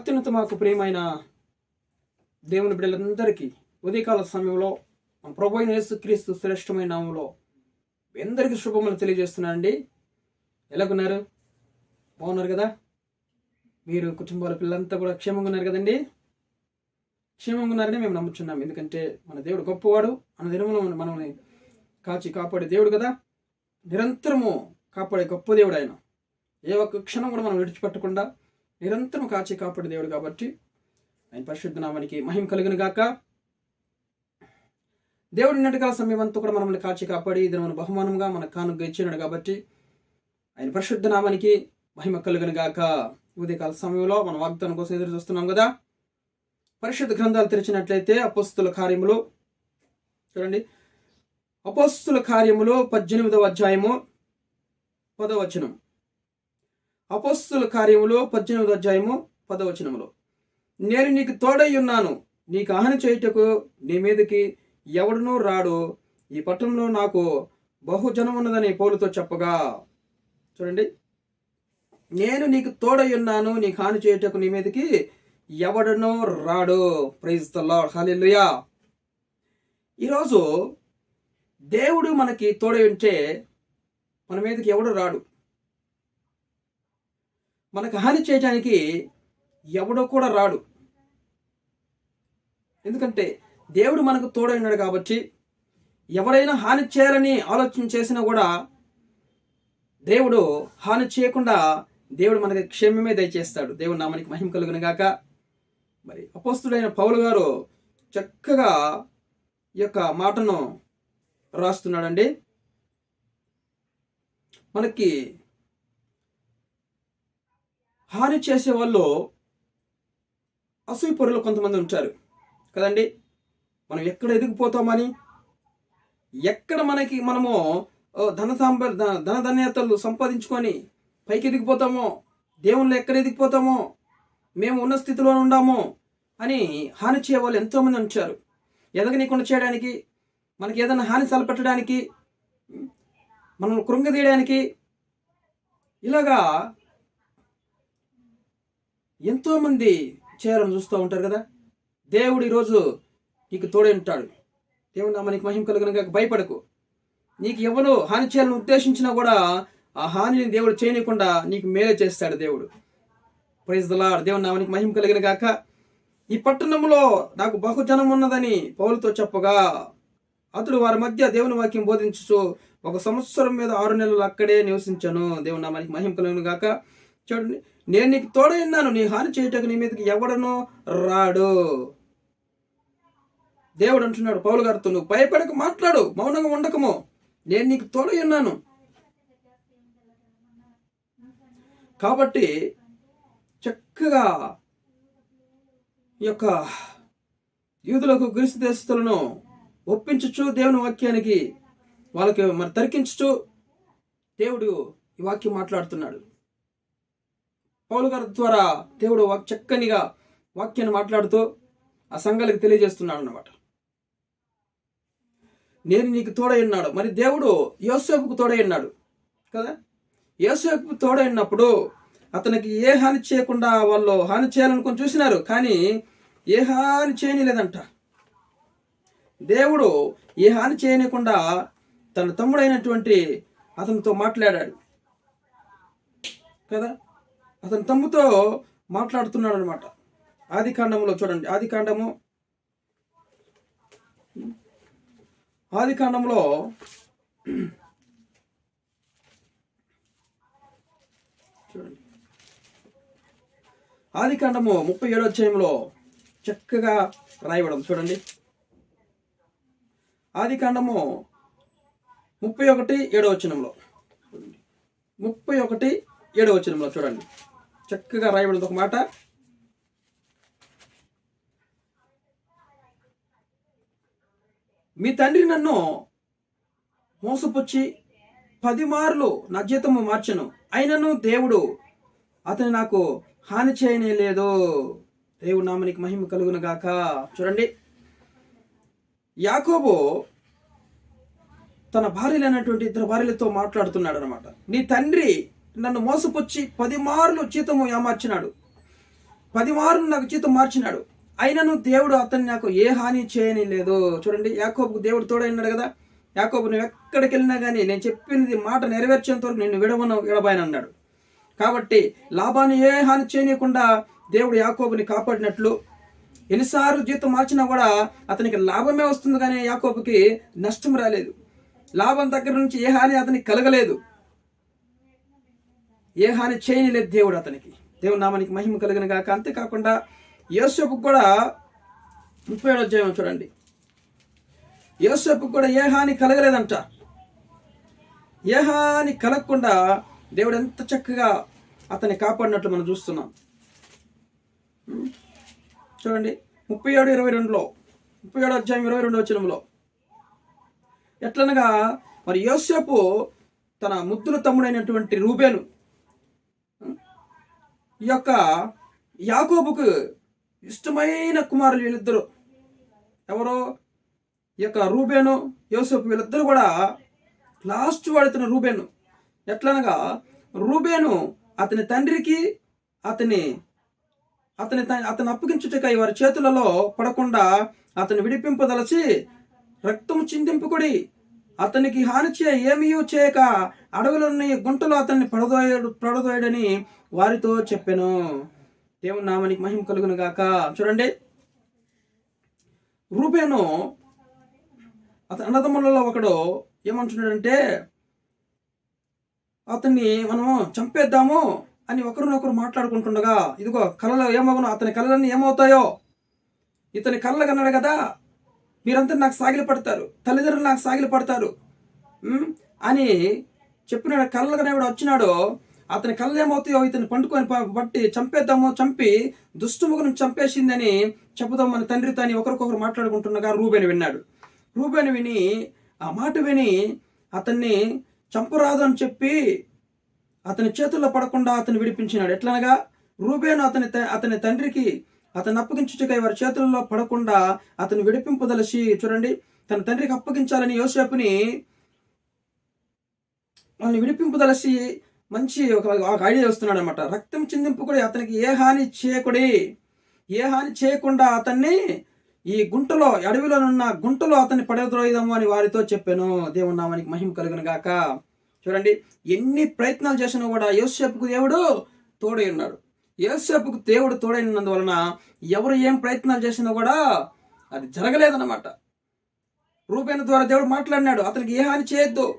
అత్యున్నత మాకు ప్రియమైన దేవుని బిడ్డలందరికీ ఉదయకాల సమయంలో మన ప్రభు అయిన యేసుక్రీస్తు శ్రేష్టమైన నామంలో అందరికీ శుభములు తెలియజేస్తున్నానండి. ఎలాగున్నారు? బాగున్నారు కదా? మీరు కుటుంబాల పిల్లలంతా కూడా క్షేమంగా ఉన్నారు కదండి? క్షేమంగా ఉన్నారని మేము నమ్ముచున్నాం. ఎందుకంటే మన దేవుడు గొప్పవాడు. మన దినములో మనల్ని కాచి కాపాడే దేవుడు కదా. నిరంతరము కాపాడే గొప్ప దేవుడు ఆయన. ఏ ఒక్క క్షణం కూడా మనం విడిచిపెట్టకుండా నిరంతరం కాచి కాపాడే దేవుడు కాబట్టి ఆయన పరిశుద్ధ నామానికి మహిమ కలుగును గాక. దేవుడు నిన్నటికాల సమయం అంతా కూడా మనల్ని కాచి కాపాడి ఇది బహుమానంగా మన కానుక ఇచ్చినాడు కాబట్టి ఆయన పరిశుద్ధ నామానికి మహిమ కలుగును గాక. ఉదయకాల సమయంలో మన వాగ్దానం కోసం ఎదురు చూస్తున్నాం కదా. పరిశుద్ధ గ్రంథాలు తెరిచినట్లయితే అపోస్తుల కార్యములు చూడండి. అపోస్తుల కార్యములు పద్దెనిమిదవ అధ్యాయము పదవచనం. అపస్సుల కార్యములో పద్దెనిమిది అధ్యాయము పదవచనములో. నేను నీకు తోడై ఉన్నాను. నీకు హాని చేయుటకు నీ మీదకి ఎవడునూ రాడు. ఈ పట్టణంలో నాకు బహుజనం ఉన్నదని పౌలుతో చెప్పగా. చూడండి. నేను నీకు తోడై ఉన్నాను. నీకు హాని చేయుటకు నీ మీదకి ఎవడనో రాడు. ప్రైజ్ ద లార్డ్ హల్లెలూయా ఈరోజు దేవుడు మనకి తోడై ఉంటే మన మీదకి ఎవడు రాడు? మనకు హాని చేయడానికి ఎవడో కూడా రాడు. ఎందుకంటే దేవుడు మనకు తోడైనాడు కాబట్టి ఎవరైనా హాని చేయాలని ఆలోచన చేసినా కూడా దేవుడు హాని చేయకుండా దేవుడు మనకి క్షేమమే దయచేస్తాడు. దేవుడు నామానికి మహిమ కలుగును గాక మరి అపోస్తుడైన పౌలు గారు చక్కగా ఈ యొక్క మాటను రాస్తున్నాడండి. మనకి హాని చేసే వాళ్ళు అసూయ పొరలు కొంతమంది ఉంటారు. కదండి? మనం ఎక్కడ ఎదిగిపోతామని? ఎక్కడ మనకి మనము ధన సాంబ ధన ధనధన్యతలు సంపాదించుకొని పైకి ఎదిగిపోతామో దేవుళ్ళు ఎక్కడ ఎదిగిపోతామో మేము ఉన్న స్థితిలో ఉండామో అని హాని చేయ వాళ్ళు ఎంతోమంది ఉంచారు ఎదగనీకుండా చేయడానికి మనకి ఏదైనా హాని తలపెట్టడానికి మనం కృంగదీయడానికి ఇలాగా ఎంతోమంది చేయాలని చూస్తూ ఉంటారు కదా? దేవుడు ఈరోజు నీకు తోడే ఉంటాడు. దేవుడు నామ నీకు మహిమ కలుగునగా భయపడకు. నీకు ఎవరు హాని చేయాలని ఉద్దేశించినా కూడా ఆ హానిని దేవుడు చేయనీయకుండా నీకు మేలు చేస్తాడు దేవుడు. ప్రైజ్ దలాడు దేవుడు నామనికి మహిమ కలిగిన గాక. ఈ పట్టణంలో నాకు బహుజనం ఉన్నదని పౌలతో చెప్పగా అతడు వారి మధ్య దేవుని వాక్యం బోధించు ఒక సంవత్సరం మీద ఆరు నెలలు అక్కడే నివసించాను. దేవుని నామానికి మహిమ కలిగిన గాక. చూడండి నేను నీకు తోడై ఉన్నాను. నీ హాని చేయటకు నీ మీదకి ఎవడనో రాడు. దేవుడు అంటున్నాడు పౌలు గారితో నువ్వు భయపడక మాట్లాడు మౌనంగా ఉండకము. నేను నీకు తోడై ఉన్నాను. కాబట్టి చక్కగా ఈ యొక్క యూదులకు గ్రీసు దేశస్తులను ఒప్పించచ్చు దేవుని వాక్యానికి వాళ్ళకి మరి తరికించచ్చు దేవుడు ఈ వాక్యం మాట్లాడుతున్నాడు. పౌలు గారి ద్వారా దేవుడు చక్కనిగా వాక్యాన్ని మాట్లాడుతూ ఆ సంఘాలకు తెలియజేస్తున్నాడు అన్నమాట. నేను నీకు తోడై ఉన్నాడు. మరి దేవుడు యోసేపుకు తోడై కదా? యోసేపు తోడై ఉన్నప్పుడు అతనికి ఏ హాని చేయకుండా వాళ్ళు హాని చేయాలనుకొని చూసినారు కానీ ఏ హాని చేయనిలేదంట. దేవుడు ఏ హాని చేయనీయకుండా తన తమ్ముడైనటువంటి అతనితో మాట్లాడాడు కదా? అతని తమ్ముతో మాట్లాడుతున్నాడు అనమాట ఆది కాండంలో చూడండి. ఆది కాండము. ఆది కాండంలో చూడండి. ఆది కాండము ముప్పై ఏడో అధ్యాయంలో చక్కగా రాయబడం చూడండి. ఆది కాండము ముప్పై ఒకటి ఏడో వచనంలో. ముప్పై ఒకటి ఏడో వచనంలో చూడండి. చక్కగా రాయబడింది. ఒక మాట. మీ తండ్రి నన్ను మోసపుచ్చి పది మార్లు నా జీతము మార్చను. అయినను దేవుడు అతను నాకు హాని చేయనే లేదు దేవుడు నామనికి మహిమ కలుగును గాక చూడండి. యాకోబు తన భార్యలైనటువంటి ఇద్దరు భార్యలతో మాట్లాడుతున్నాడు అనమాట నీ తండ్రి నన్ను మోసపుచ్చి పది మార్లు జీతము ఏమార్చినాడు? పది మార్లు నాకు జీతం మార్చినాడు. అయినను దేవుడు అతన్ని నాకు ఏ హాని చేయని లేదు చూడండి యాకోబుకు దేవుడు తోడైనాడు కదా. యాకోబు నువ్వు ఎక్కడికి వెళ్ళినా కానీ నేను చెప్పినది మాట నెరవేర్చేంత వరకు నేను విడవను విడబాయను అన్నాడు కాబట్టి లాభాన్ని ఏ హాని చేయనీయకుండా దేవుడు యాకోబుని కాపాడినట్లు. ఎన్నిసార్లు జీతం మార్చినా కూడా అతనికి లాభమే వస్తుంది కానీ యాకోబుకి నష్టం రాలేదు. లాభం దగ్గర నుంచి ఏ హాని అతనికి కలగలేదు. ఏ హాని చేయనిలేదు దేవుడు అతనికి. దేవుడు నామానికి మహిమ కలిగిన గాక. అంతేకాకుండా యోసేపు కూడా ముప్పై ఏడు అధ్యాయం చూడండి. యోసేపు కూడా ఏ హాని కలగలేదంట. ఏ హాని కలగకుండా దేవుడు ఎంత చక్కగా అతన్ని కాపాడినట్లు మనం చూస్తున్నాం. చూడండి ముప్పై ఏడు ఇరవై రెండులో ముప్పై ఏడు అధ్యాయం ఇరవై రెండు వచనంలో. ఎట్లనగా మరి యోసేపు తన ముద్దుల తమ్ముడైనటువంటి రూబేను ఈ యొక్క యాకోబుకు ఇష్టమైన కుమారులు వీళ్ళిద్దరు. ఎవరో? ఈ యొక్క రూబేను యోసేపు వీళ్ళిద్దరు కూడా లాస్ట్ వాడుతున్న రూబేను. ఎట్లనగా రూబేను అతని తండ్రికి అతని అతని త- అప్పగించుటకై వారి చేతులలో పడకుండా అతను విడిపింపదలచి రక్తము చిందింపుకుడి అతనికి హాని చేయ ఏమీ చేయక అడవులోని గుంటలో అతన్ని పడదోయడు పడదోయడని వారితో చెప్పాను. దేవుని నామానికి మహిమ కలుగును గాక. చూడండి. రూపేను అతని అన్నదమ్ములలో ఒకడు ఏమంటున్నాడంటే అతన్ని మనము చంపేద్దాము అని ఒకరినొకరు మాట్లాడుకుంటుండగా ఇదిగో కళలు ఏమవును? అతని కళలన్నీ ఏమవుతాయో? ఇతని కళ్ళ కన్నాడు కదా. మీరంతా నాకు సాగిలి పడతారు. తల్లిదండ్రులు నాకు సాగిలి పడతారు. అని చెప్పినాడు. కళ్ళ కనేవాడు వచ్చినాడో. అతని కళ్ళు ఏమవుతాయో ఇతను పండుకొని బట్టి చంపేద్దామో చంపి దుష్టుముఖను చంపేసిందని చెబుదాం మన తండ్రి తాని ఒకరికొకరు మాట్లాడుకుంటుండగా రూబేని విన్నాడు. రూబేని విని ఆ మాట విని అతన్ని చంపరాదు అని చెప్పి అతని చేతుల్లో పడకుండా అతను విడిపించినాడు. ఎట్లనగా రూబేను అతని అతని తండ్రికి అతను అప్పగించుటకై వారి చేతుల్లో పడకుండా అతను విడిపింపదలసి చూడండి తన తండ్రికి అప్పగించాలని యోసేపుని వాళ్ళని విడిపింపదలసి మంచి ఒక ఒక ఐడియా వస్తున్నాడు అనమాట రక్తం చిందింపు కూడా అతనికి ఏ హాని చేయకుడి. ఏ హాని చేయకుండా అతన్ని ఈ గుంటలో అడవిలోనున్న గుంటలో అతన్ని పడద్రోయిదాము అని వారితో చెప్పాను. దేవున్నామానికి మహిమ కలుగును గాక. చూడండి ఎన్ని ప్రయత్నాలు చేసినా కూడా యోసేపుకు దేవుడు తోడై ఉన్నాడు. యోసేపుకు దేవుడు తోడైనందువలన ఎవరు ఏం ప్రయత్నాలు చేసినా కూడా అది జరగలేదన్నమాట. రూపేణ ద్వారా దేవుడు మాట్లాడినాడు అతనికి ఏ హాని చేయొద్దు.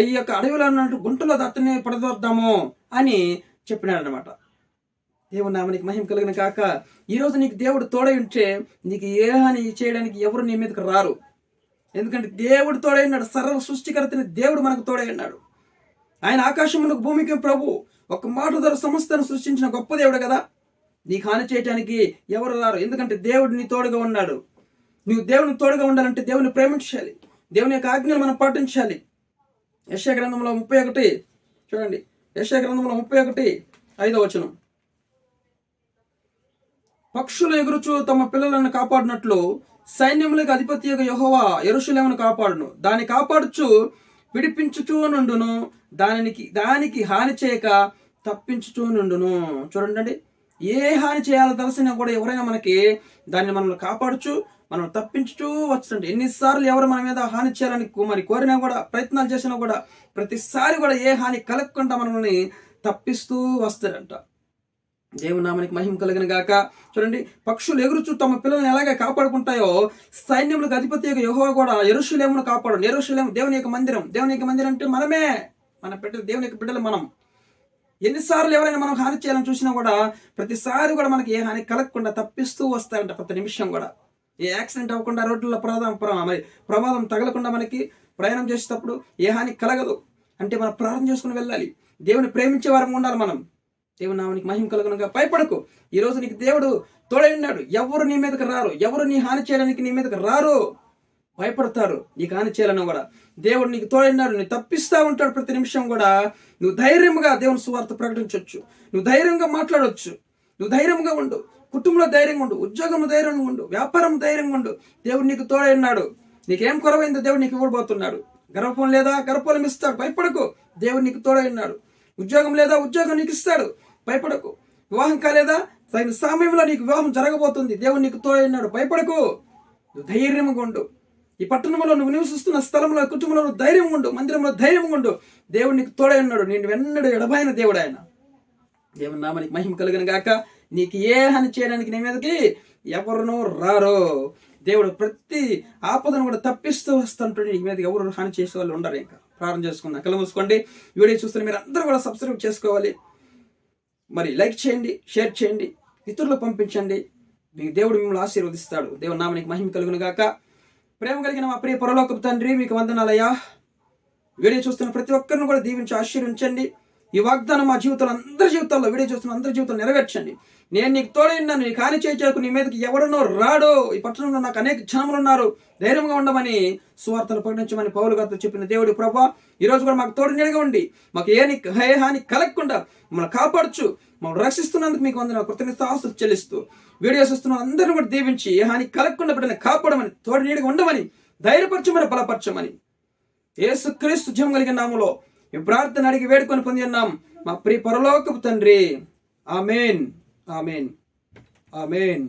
ఈ యొక్క అడవిలో ఉన్నట్టు గుంటలో దత్తని పడదోద్దాము అని చెప్పినాడనమాట దేవుడు దేవుని నామనికి మహిమ కలిగిన కాక ఈరోజు నీకు దేవుడు తోడై ఉంటే నీకు ఏ హాని చేయడానికి ఎవరు నీ మీదకి రారు. ఎందుకంటే దేవుడు తోడై ఉన్నాడు. సర్వ సృష్టికర్తని దేవుడు మనకు తోడై ఉన్నాడు. ఆయన ఆకాశమునకు భూమికి ప్రభు. ఒక మాట ద్వారా సమస్తను సృష్టించిన గొప్ప దేవుడు కదా. నీకు హాని చేయడానికి ఎవరు రారు. ఎందుకంటే దేవుడు నీ తోడుగా ఉన్నాడు. నువ్వు దేవుని తోడుగా ఉండాలంటే దేవుని ప్రేమించాలి. దేవుని యొక్క ఆజ్ఞలు మనం పాటించాలి. యశ గ్రంథంలో ముప్పై ఒకటి. చూడండి. యశ గ్రంథంలో ముప్పై ఒకటి ఐదో వచనం. పక్షులు ఎగురుచు తమ పిల్లలను కాపాడినట్లు సైన్యములకు అధిపతి యొక్క యహోవా ఎరుషులేమును కాపాడును. దాన్ని కాపాడుచు విడిపించుచూ నుండును దానికి దానికి హాని చేయక తప్పించుచూ నుండును. చూడండి. ఏ హాని చేయాలో తెలిసినా కూడా ఎవరైనా మనకి దాన్ని మనల్ని కాపాడుచు మనం తప్పించుతూ వస్తుంటే ఎన్నిసార్లు ఎవరు మన మీద హాని చేయాలని మరి కోరినా కూడా ప్రయత్నాలు చేసినా కూడా ప్రతిసారి కూడా ఏ హాని కలగకుండా మనల్ని తప్పిస్తూ వస్తారంట. దేవుని నామానికి మహిమ కలిగిన గాక చూడండి పక్షులు ఎగురుచు తమ పిల్లల్ని ఎలాగే కాపాడుకుంటాయో సైన్యములకు అధిపతి యొక్క యహో కూడా ఎరుషులేమును కాపాడు. ఎరుషులేము దేవుని యొక్క మందిరం. దేవుని యొక్క మందిరం అంటే మనమే. మన బిడ్డలు దేవుని యొక్క బిడ్డలు మనం. ఎన్నిసార్లు ఎవరైనా మనం హాని చేయాలని చూసినా కూడా ప్రతిసారి కూడా మనకి ఏ హాని కలగకుండా తప్పిస్తూ వస్తారంట ప్రతి నిమిషం కూడా. ఏ యాక్సిడెంట్ అవ్వకుండా రోడ్లలో ప్రమాదం మరి ప్రమాదం తగలకుండా మనకి ప్రయాణం చేసేటప్పుడు ఏ హాని కలగదు. అంటే మనం ప్రార్థన చేసుకుని వెళ్ళాలి. దేవుని ప్రేమించే వారం ఉండాలి మనం. దేవుని నామనికి మహిమ కలగనుగా. భయపడకు. ఈ రోజు నీకు దేవుడు తోడై ఉన్నాడు ఎవరు నీ మీదకి రారు? ఎవరు నీ హాని చేయడానికి నీ మీదకి రారు? భయపడతారు. నీకు హాని చేయాలని కూడా. దేవుడు నీకు తోడైనాడు నీ తప్పిస్తా ఉంటాడు ప్రతి నిమిషం కూడా. నువ్వు ధైర్యంగా దేవుని సువార్త ప్రకటించవచ్చు నువ్వు ధైర్యంగా మాట్లాడవచ్చు నువ్వు ధైర్యంగా ఉండు. కుటుంబంలో ధైర్యంగా ఉండు ఉద్యోగంలో ధైర్యంగా ఉండు వ్యాపారం ధైర్యంగా ఉండు. దేవుడు నీకు తోడై ఉన్నాడు. నీకేం కొరవైందో దేవుడు నీకు ఇవ్వబోతున్నాడు. గర్భం లేదా? గర్భఫలం ఇస్తాడు భయపడకు. దేవుడు నీకు తోడైనాడు ఉద్యోగం లేదా? ఉద్యోగం నీకు ఇస్తాడు. భయపడకు. వివాహం కాలేదా? తగిన సమయంలో నీకు వివాహం జరగబోతుంది. దేవుడు నీకు తోడైనాడు భయపడకు. నువ్వు ధైర్యంగా ఉండు. ఈ పట్టణంలో నువ్వు నివసిస్తున్న స్థలంలో కుటుంబంలో నువ్వు ధైర్యం ఉండు. మందిరంలో ధైర్యం ఉండు. దేవుడు నీకు తోడై ఉన్నాడు. నేను వెన్నడు ఎడబాయిన దేవుడు ఆయన. దేవుని నామానికి మహిమ కలిగిన గాక. నీకు ఏ హాని చేయడానికి నీ మీదకి ఎవరునూ రారు. దేవుడు ప్రతి ఆపదను కూడా తప్పిస్తూ వస్తుంటాడు. నీ మీద ఎవరు హాని చేసే వాళ్ళు ఉండరు ఇంకా. ప్రారంభం చేసుకుందాం. కళ్ళు మూసుకోండి. వీడియో చూస్తున్న మీరు అందరూ కూడా సబ్స్క్రైబ్ చేసుకోవాలి. మరి లైక్ చేయండి షేర్ చేయండి ఇతరులకు పంపించండి. మీ దేవుడు మిమ్మల్ని ఆశీర్వదిస్తాడు. దేవుడు నామానికి మహిమ కలుగును గాక. ప్రేమ కలిగిన మా ప్రియ పొరలోకపు తండ్రి మీకు వందనాలయ్యా. వీడియో చూస్తున్న ప్రతి ఒక్కరిని కూడా దీవించి ఆశీర్వించండి. ఈ వాగ్దానం మా జీవితంలో అందరి జీవితాల్లో వీడియో చూస్తున్న అందరి జీవితం నెరవేర్చండి. నేను నీకు తోడైనాను నీ కాని చేయకు నీ మీదకి ఎవడనో రాడో. ఈ పట్టణంలో నాకు అనేక జనములు ఉన్నారు. ధైర్యంగా ఉండమని సువార్తలు ప్రకటించమని పౌలు గారితో చెప్పిన దేవుడి ప్రభా ఈ రోజు కూడా మాకు తోడు నిడగా ఉండి మాకు ఏ ని- హాని కలగకుండా మమ్మల్ని కాపాడుచు. మమ్మల్ని రక్షిస్తున్నందుకు మీకు వందన కృతజ్ఞత ఆస్తులు చెల్లిస్తూ వీడియోస్ వస్తున్న అందరిని కూడా దీవించి ఏ హాని కలగకుండా బిడ్డని కాపాడమని తోడు నీడగా ఉండమని ధైర్యపరచమని బలపరచమని. ఏసుక్రీస్తు జీవం కలిగిన నామలో ఈ ప్రార్థన అడిగి వేడుకొని పొంది ఉన్నాం. మా ప్రియ పరలోకపు తండ్రి. ఆమెన్. ఆమెన్. ఆమెన్.